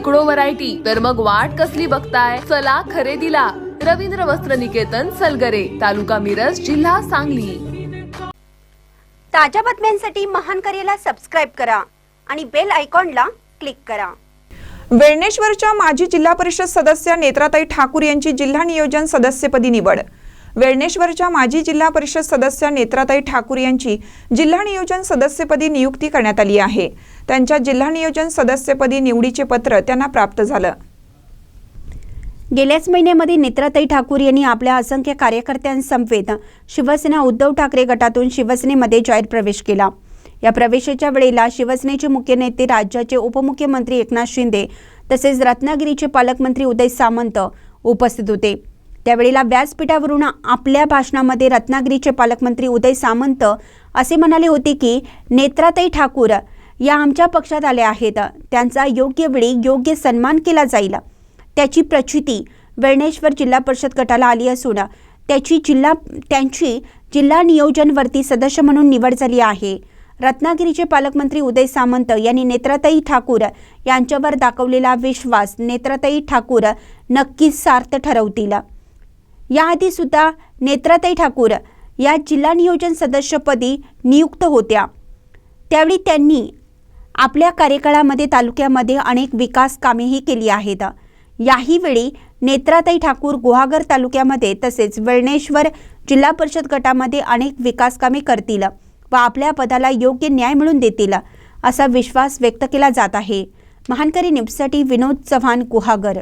शेकडो व्हरायटी तर मग वाट कसली बघताय? चला खरेदीला. रवींद्र वस्त्र निकेतन सलगरे तालुका मिरज जिल्हा सांगली. ताज्या बातम्यांसाठी महान करेला सबस्क्राईब करा आणि बेल आयकॉनला क्लिक करा. वेळणेश्वरच्या माजी जिल्हा परिषद सदस्य नेत्राताई ठाकूर यांची जिल्हा नियोजन सदस्यपदी निवड. वेळणेश्वरच्या माजी जिल्हा परिषद सदस्य नेत्राताई ठाकूर यांची जिल्हा नियोजन सदस्यपदी नियुक्ती करण्यात आली आहे. त्यांच्या जिल्हा नियोजन सदस्यपदी निवडीचे पत्र त्यांना प्राप्त झालं. गेल्याच महिन्यामध्ये नेत्राताई ठाकूर यांनी आपल्या असंख्य कार्यकर्त्यांसमवेत शिवसेना उद्धव ठाकरे गटातून शिवसेनेमध्ये जाहीर प्रवेश केला. या प्रवेशाच्या वेळेला शिवसेनेचे मुख्य नेते राज्याचे उपमुख्यमंत्री एकनाथ शिंदे तसेच रत्नागिरीचे पालकमंत्री उदय सामंत उपस्थित होते. त्यावेळेला व्यासपीठावरून आपल्या भाषणामध्ये रत्नागिरीचे पालकमंत्री उदय सामंत असे म्हणाले होते की नेत्राताई ठाकूर या आमच्या पक्षात आल्या आहेत. त्यांचा योग्य वेळी योग्य सन्मान केला जाईल. त्याची प्रचिती वेळणेश्वर जिल्हा परिषद गटाला आली असून त्याची जिल्हा त्यांची जिल्हा नियोजनवरती सदस्य म्हणून निवड झाली आहे. रत्नागिरीचे पालकमंत्री उदय सामंत यांनी नेत्राताई ठाकूर यांच्यावर दाखवलेला विश्वास नेत्राताई ठाकूर नक्कीच सार्थ ठरवतील. याआधी सुद्धा नेत्राताई ठाकूर या जिल्हा नियोजन सदस्यपदी नियुक्त होत्या. त्यावेळी त्यांनी आपल्या कार्यकाळामध्ये तालुक्यामध्ये अनेक विकास कामेही केली आहेत. याही वेळी नेत्राताई ठाकूर गुहागर तालुक्यामध्ये तसेच वेळणेश्वर जिल्हा परिषद गटामध्ये अनेक विकास कामे करतील व आपल्या पदाला योग्य न्याय मिळून देतील असा विश्वास व्यक्त केला जात आहे. महानकरी न्यूजसाठी विनोद चव्हाण गुहागर.